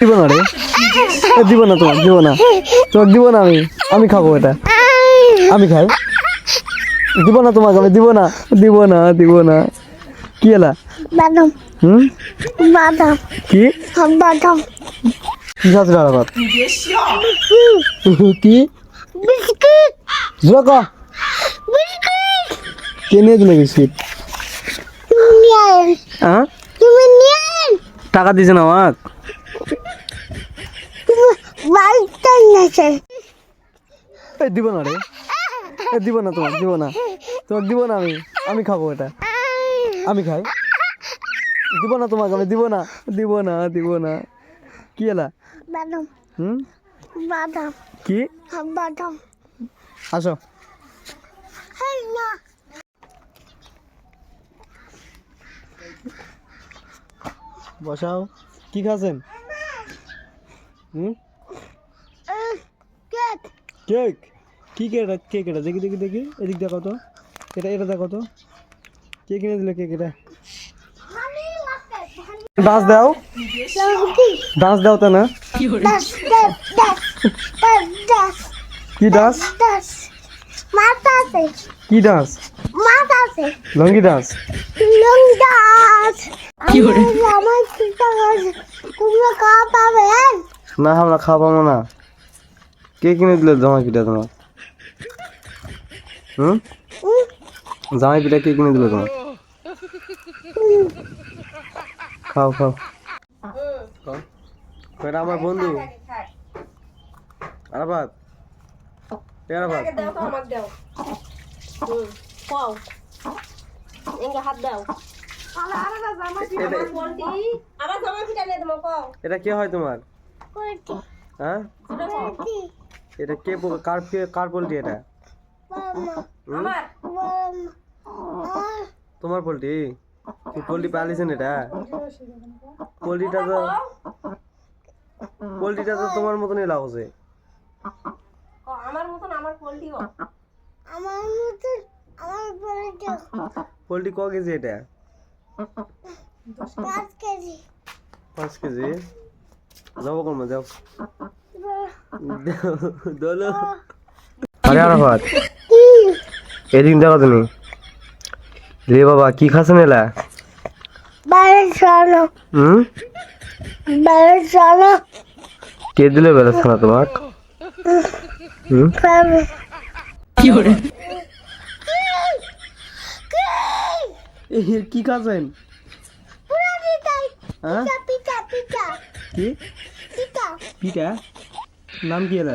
দিব না রে। দিব না তোমার দিব না। তোমাকে দিব না আমি আমি খাব এটা। আমি খাই। দিব না তোমাকে আমি দিব না দিব না দিব না। কি এলা? বাদাম। হুম? বাদাম। কি? বাদাম। কি খাচ্ছ আরাফাত কি? বিস্কিট। জোরা ক? বিস্কিট। কে নিয়ে দিলে বিস্কিট? হ্যাঁ তুমি নিয়ে টাকা দিছে না আমাক? দিব না রে। এ, দিব না তোমার দিব না। তোমাকে দিব না আমি। আমি খাব এটা। আমি খাই। দিব না তোমাকে আমি দিব না। দিব না দিব না। কি এলা? বাদাম। হুম? বাদাম। কি? বাদাম। আসো। হ্যাঁ বসাও। কি খাচ্ছেন? হুম? কেক। কি কেক এটা? কেক এটা? দেখি দেখি দেখি। এদিক দেখো তো। এটা এটা দেখো তো। কে কিনে দিলে কেক এটা? ডান্স দাও। ডান্স দাও তা না। কি ডান্স কি ডান্স লঙ্গি ডান্স লং দাস। কি করে? আমার খাওয়া পাবে না আমরা খাওয়া পাবো না। কে কিনে দিলে জামাই পিঠা তোমার? হুম? জামাই পিঠা কে কিনে দিলে তোমার? খাও খাও। এটা আমার বন্ধু? আরাফাত এ হাত দাও। এটা কে হয় তোমার? হ্যাঁ? এটা কে কার কার পোল্ট্রি এটা? তোমার পোল্ট্রি তুই পোল্ট্রি পালিছেন এটা? পোল্ট্রিটা তো পোল্ট্রিটা তো তোমার মতনই ও, আমার মতন আমার পোল্ট্রিও আমার মতো আমার বলে দাও ক কেজি এটা? পাঁচ কেজি। পাঁচ কেজি? যাব কর্ম যাও। দোলো। আরে আরাফাত কি এদিন দেখো তুমি। রে বাবা কি খাচ্ছেন এলা? বাইরে চলো। হুম? বাইরে চলো। কে দিলে বেড়াচ্ছে না তোমার হুম? কি খাচ্ছেন? পুরা দিতাই। হ্যাঁ? পিতা পিতা কি? পিতা পিঠা? নাম কি এলা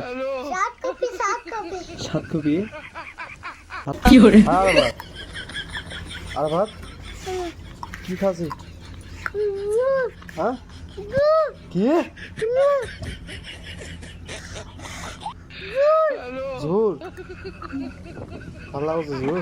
সাত কপি সাত কপি সাত কপি কি করে আর ভাত? কি খাচ্ছি হ্যাঁ? কি? ঝোল? ভালো লাগছে ঝোল?